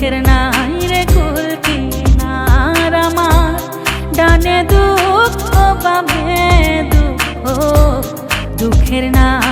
দুঃখের নাই রে কুল কিনার ডানে দুঃখ বামে দুঃখ দুঃখের নাই।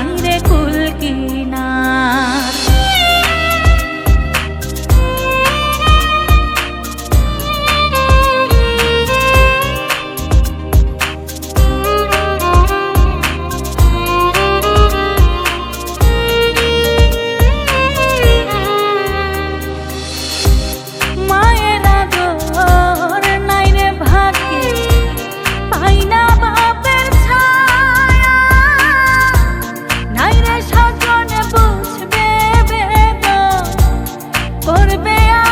motivate.